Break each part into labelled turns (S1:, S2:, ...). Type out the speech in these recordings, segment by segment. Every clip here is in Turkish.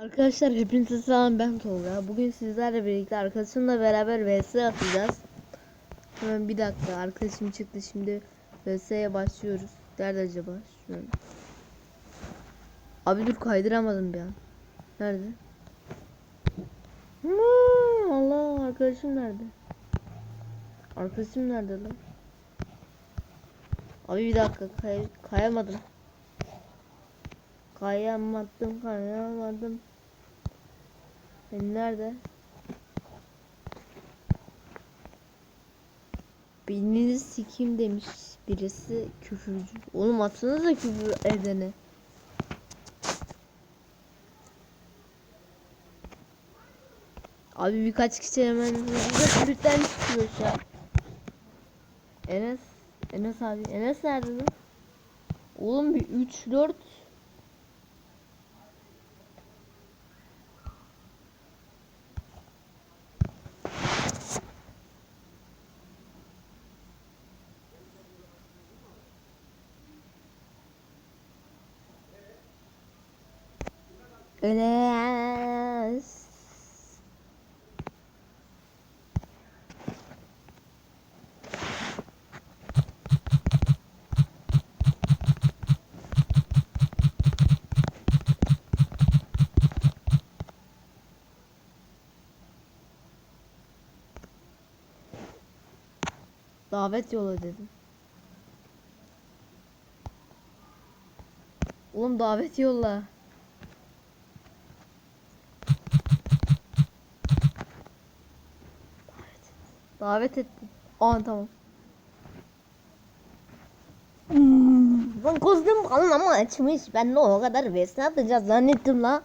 S1: Arkadaşlar hepinize selam ben Tolga. Bugün sizlerle birlikte arkadaşımla beraber vs atacağız. Hemen bir dakika arkadaşım çıktı şimdi vs'ye başlıyoruz. Nerede acaba? Şöyle. Abi dur kaydıramadım bir an. Nerede? Allah arkadaşım nerede? Arkadaşım nerede lan? Abi bir dakika kay kayamadım. Kayamadım kayamadım. Ben nerede? Beyninizi sikeyim demiş birisi küfürcü. Oğlum atsanıza küfür edene. Abi birkaç kişi hemen birden çıkıyor şu an. Enes, Enes abi, Enes nerede lan? Oğlum bir 3 4 Enes. Davet yola dedim. Oğlum davet yolla. Davet ettim. Aa tamam. Hmm, Lan kostüm falan ama açmış. Ben de o kadar vesne atacağız zannettim la.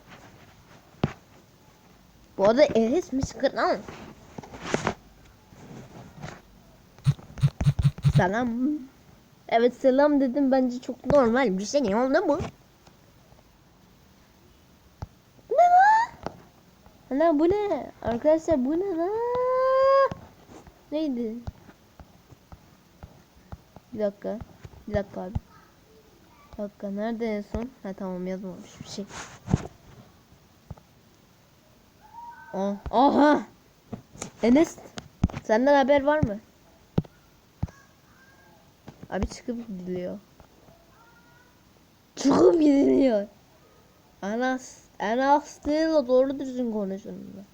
S1: Bu arada Enes mi lan? Selam. Evet selam dedim bence çok normal bir şey ne oldu? Bu ne lan? Ana bu ne? Arkadaşlar bu ne lan? Neydi? Bir dakika. Bir dakika abi. Bir dakika nerede en son? Ha tamam yazmamış bir şey. Aa, aha! Enes senden haber var mı? Abi çıkıp gidiliyor. Çıkıp gidiliyor. Anas, Anas değil o doğru düzgün konuşun.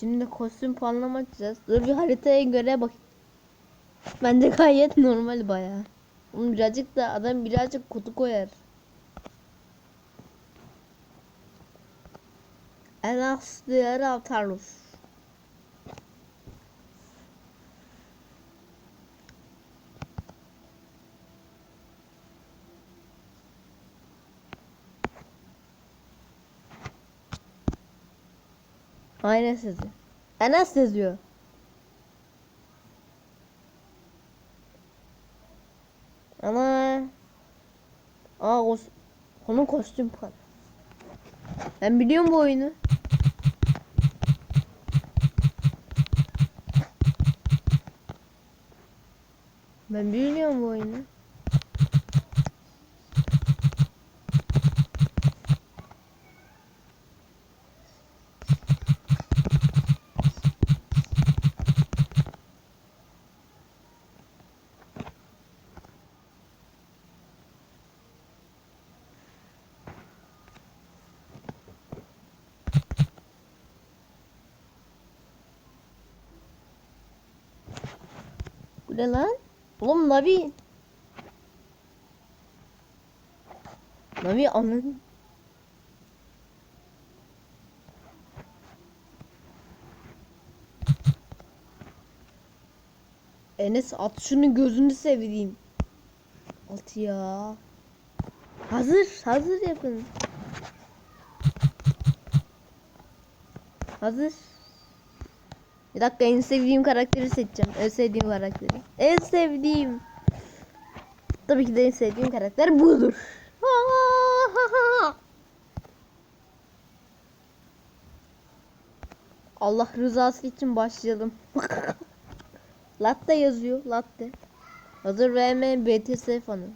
S1: Şimdi kostüm puanlama açacağız. Dur bir haritaya göre bak. Bence gayet normal baya. Oğlum birazcık da adam birazcık kutu koyar. Elas diğer atarız. Aynen sizi. Enes yazıyor. Ama Aa kos onun kostüm var. Ben biliyorum bu oyunu. Ben biliyorum bu oyunu. Bu ne lan? Oğlum Navi. Navi anladın. Enes at şunu gözünü seveyim. At ya. Hazır, hazır yapın. Hazır. Bir dakika en sevdiğim karakteri seçeceğim. En sevdiğim karakteri. En sevdiğim. Tabii ki de en sevdiğim karakter budur. Allah rızası için başlayalım. latte yazıyor. Latte. Hazır vermeyen BTS fanı.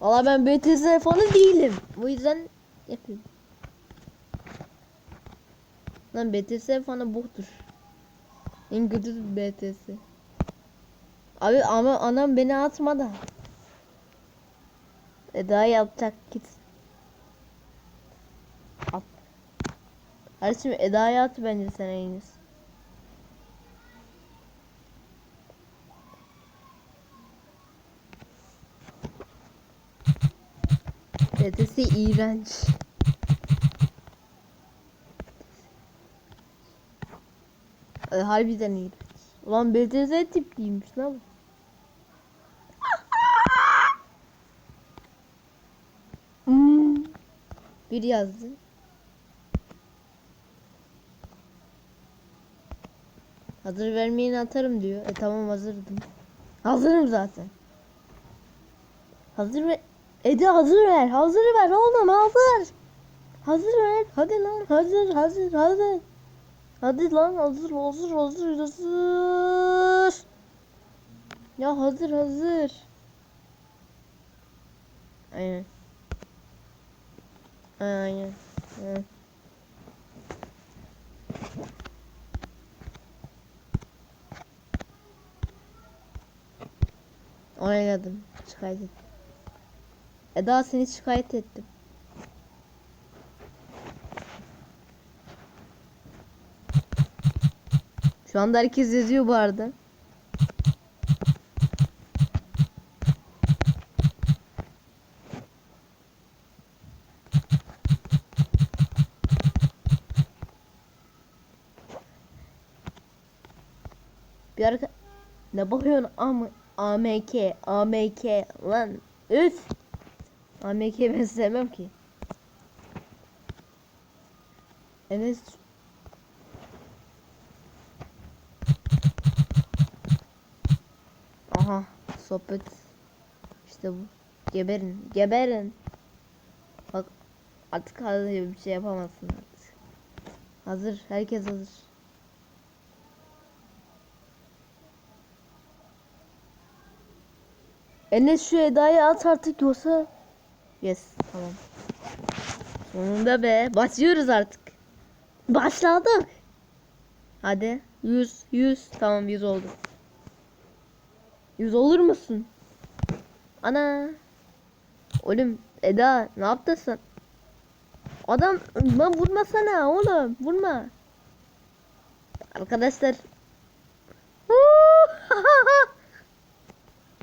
S1: Valla ben BTS fanı değilim. Bu yüzden yapıyorum. Lan BTS fanı boktur. En kötü BTS. Abi ama anam beni atma da. Eda yapacak git. At. Şimdi Eda'ya at bence sen en iyisi. BTS iğrenç. Ay, harbiden iğrenç. Ulan BTS tipliymiş lan bu. Hmm. Bir yazdı. Hazır vermeyeni atarım diyor. E tamam hazırdım. Hazırım zaten. Hazır ver. Ede hazır ver. Hazır ver oğlum hazır. Hazır ver. Hadi lan hazır hazır hazır. Hadi lan hazır hazır hazır hazır. Ya hazır hazır. Aynen. Aynen. Aynen. Oynadım. Şikayet ettim. Eda seni şikayet ettim. Şu anda herkes yazıyor bu arada. Bir arka... Ne bakıyorsun? Am AMK AMK lan. Üf! AMK ben sevmem ki. Enes Aha sohbet. İşte bu. Geberin geberin. Bak artık hazır bir şey yapamazsın artık. Hazır herkes hazır. Enes şu Eda'yı at artık yoksa Yes tamam. Sonunda be başlıyoruz artık. Başladık. Hadi 100 100 tamam 100 oldu 100 olur musun? Ana Oğlum Eda ne yaptın sen? Adam lan vurmasana oğlum vurma Arkadaşlar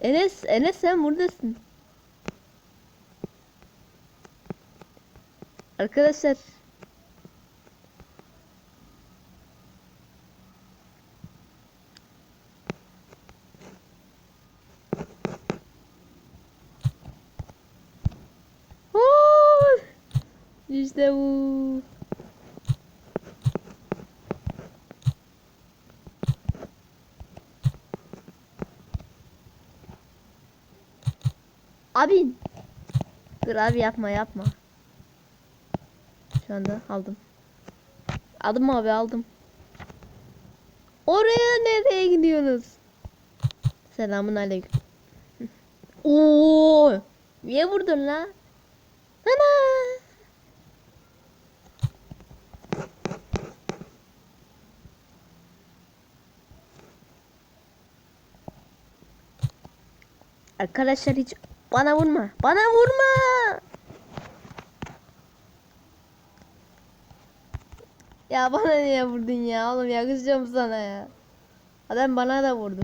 S1: Enes, Enes sen buradasın. Arkadaşlar. Oo! İşte bu. Abi. Dur abi yapma yapma. Şu anda aldım. Aldım abi aldım. Oraya nereye gidiyorsunuz? Selamun aleyküm. Oo! Niye vurdun la? Ana! Arkadaşlar hiç bana vurma. Bana vurma. Ya bana niye vurdun ya? Oğlum yakışacağım sana ya. Adam bana da vurdu.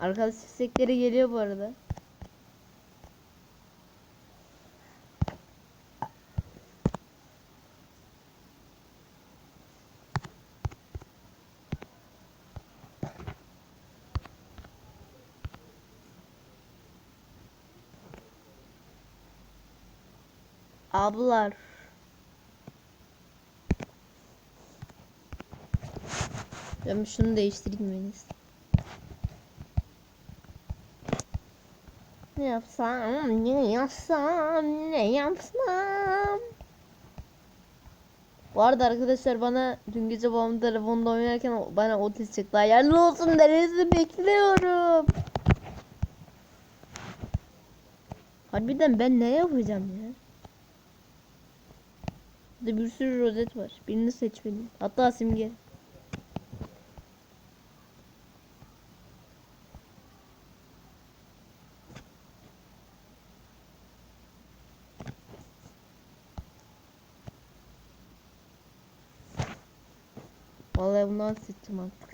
S1: Arkadaş istekleri geliyor bu arada. Ablar. Ben şunu değiştireyim en. Ne yapsam, ne yapsam, ne yapsam? Bu arada arkadaşlar bana dün gece babam telefonda oynarken bana otis çıktı. Hayırlı olsun derinizi bekliyorum. Harbiden ben ne yapacağım ya? Burada bir sürü rozet var. Birini seç benim. Hatta simge. Vallahi bundan seçtim artık.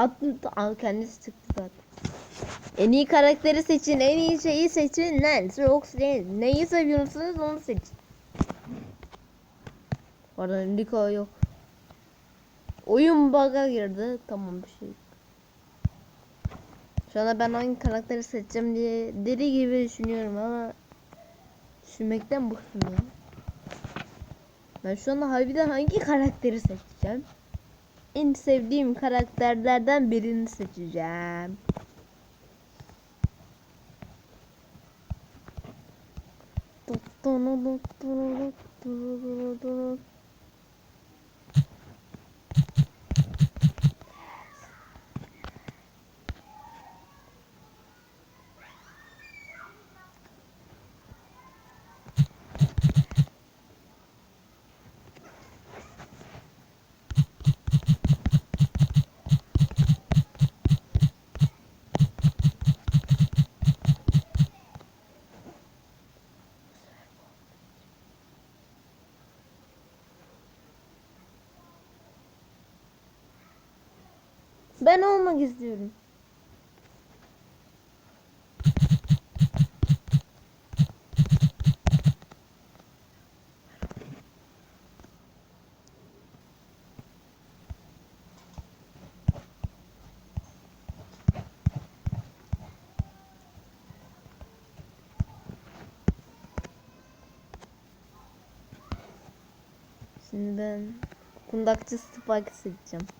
S1: Attım al kendisi çıktı zaten. En iyi karakteri seçin, en iyi şeyi seçin. Nancy Roxley. Neyi seviyorsunuz onu seçin. Pardon Rico yok. Oyun bug'a girdi. Tamam bir şey. Şu anda ben hangi karakteri seçeceğim diye deli gibi düşünüyorum ama düşünmekten bıktım ya. Ben şu anda harbiden hangi karakteri seçeceğim? En sevdiğim karakterlerden birini seçeceğim. Ben olmak istiyorum. Şimdi ben kundakçı Spike seçeceğim.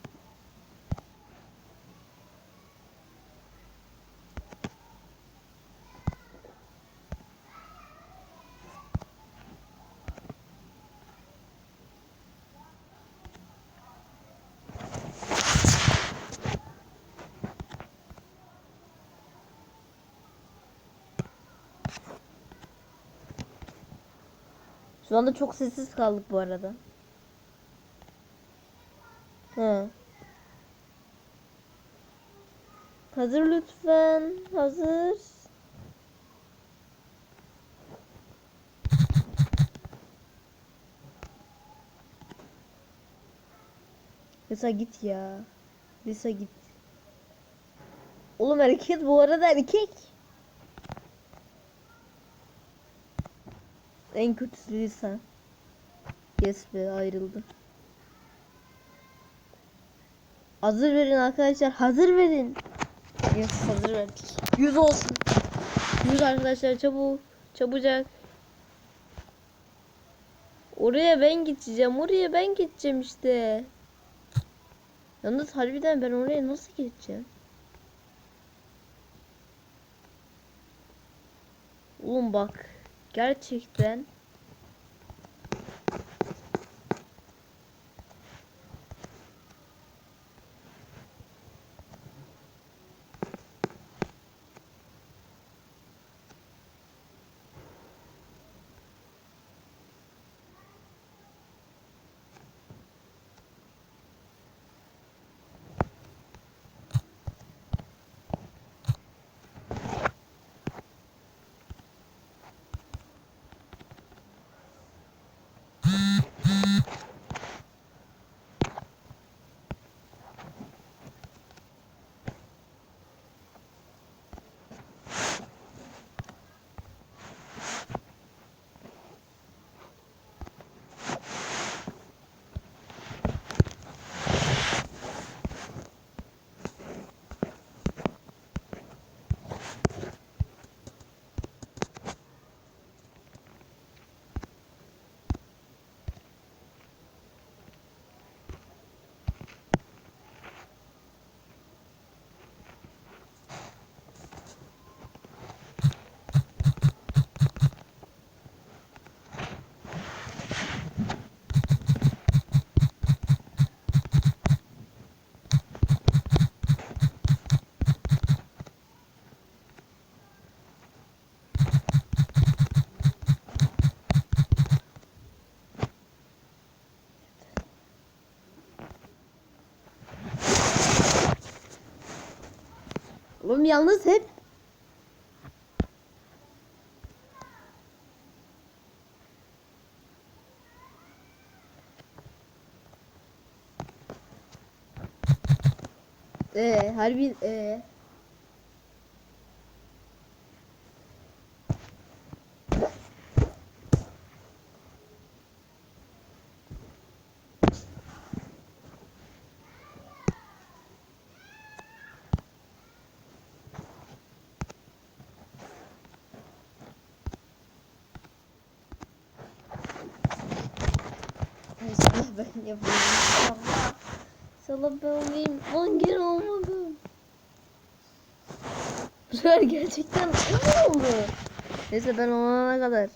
S1: Şu anda çok sessiz kaldık bu arada. Hı. Hazır lütfen. Hazır. Lisa git ya. Lisa git. Oğlum erkek bu arada erkek. En kötüsü Lisa. Yes be ayrıldı. Hazır verin arkadaşlar. Hazır verin. Yes hazır verdik. 100 olsun. 100 arkadaşlar çabuk. Çabucak. Oraya ben gideceğim. Oraya ben gideceğim işte. Yalnız harbiden ben oraya nasıl gideceğim? Oğlum bak. Gerçekten
S2: Oğlum yalnız hep Ee, harbi ee. Ben yapayım. İnşallah. İnşallah ben olayım. Lan gene olmadı. Bu sefer gerçekten ne oldu? Neyse ben olana kadar.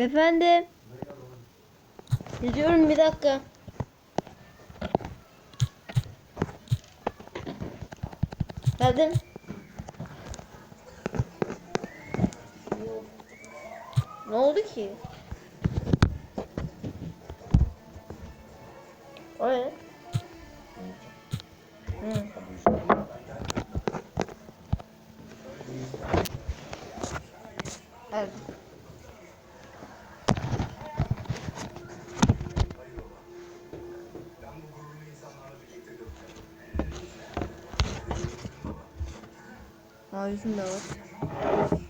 S2: Efendim. Gidiyorum bir dakika. Geldim. Ne oldu ki? Mavişim de var.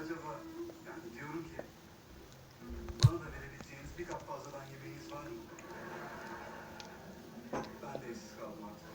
S3: Acaba, diyorum ki, bana da verebileceğiniz bir kap fazladan yemeğiniz var mı? Ben de evsiz kaldım artık.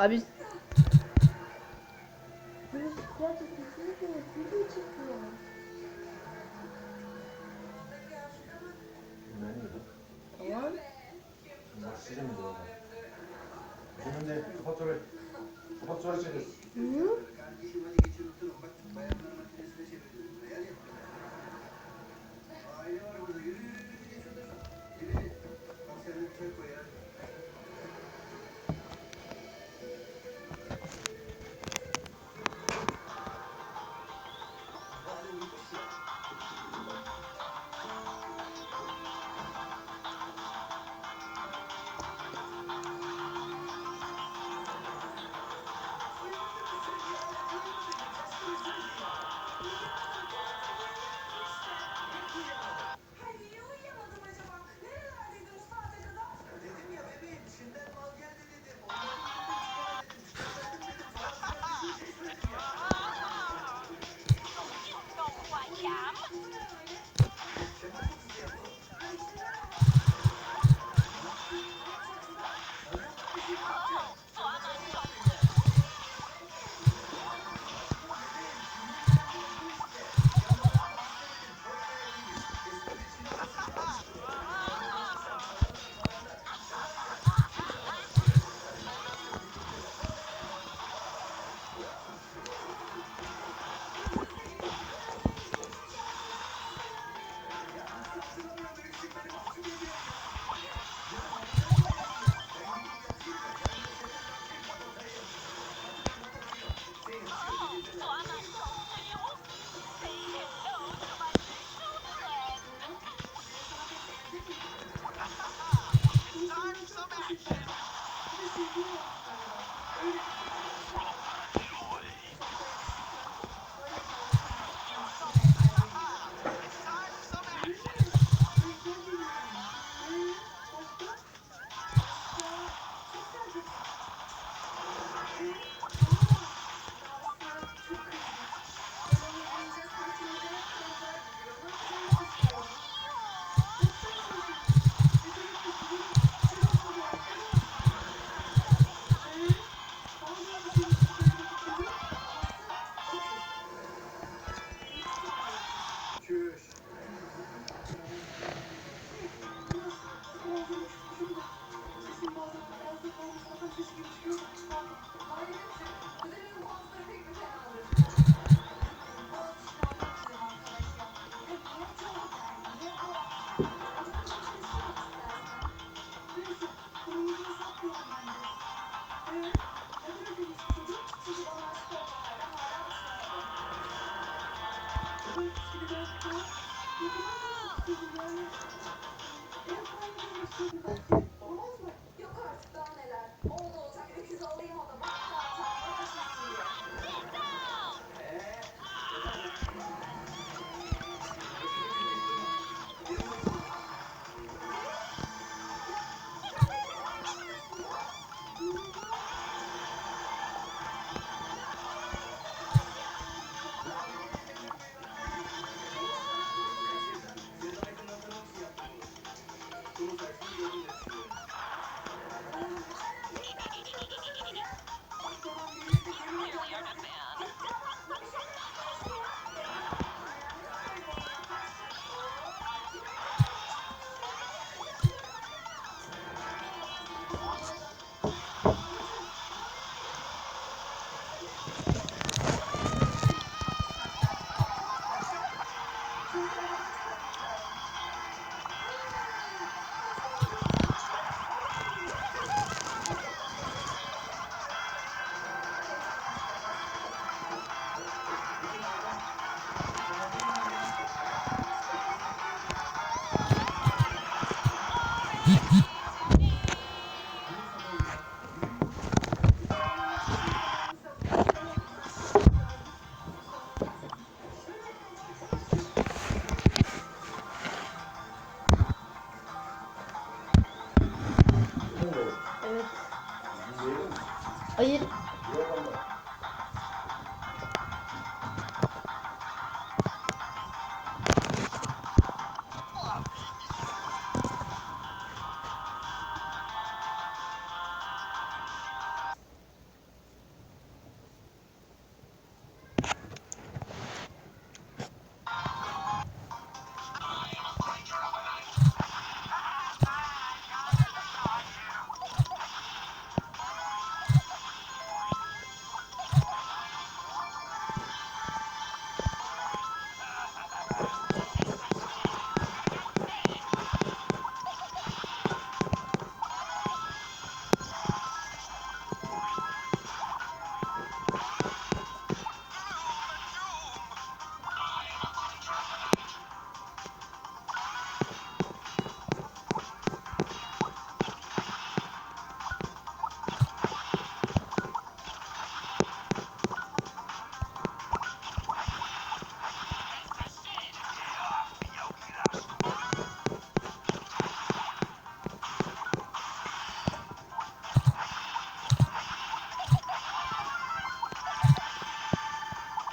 S1: Abi
S4: Tamam. Sizin mi doğru? Bizim de kapat orayı. Kapat sonra
S5: çekiyorsun. Hı? Aile var burada. Yürü yürü yürü. Bak sen de koyar.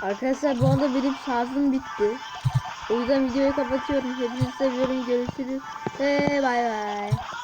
S1: Arkadaşlar bu anda benim şarjım bitti. O yüzden videoyu kapatıyorum. Hepinizi seviyorum. Görüşürüz. Ve bay bay.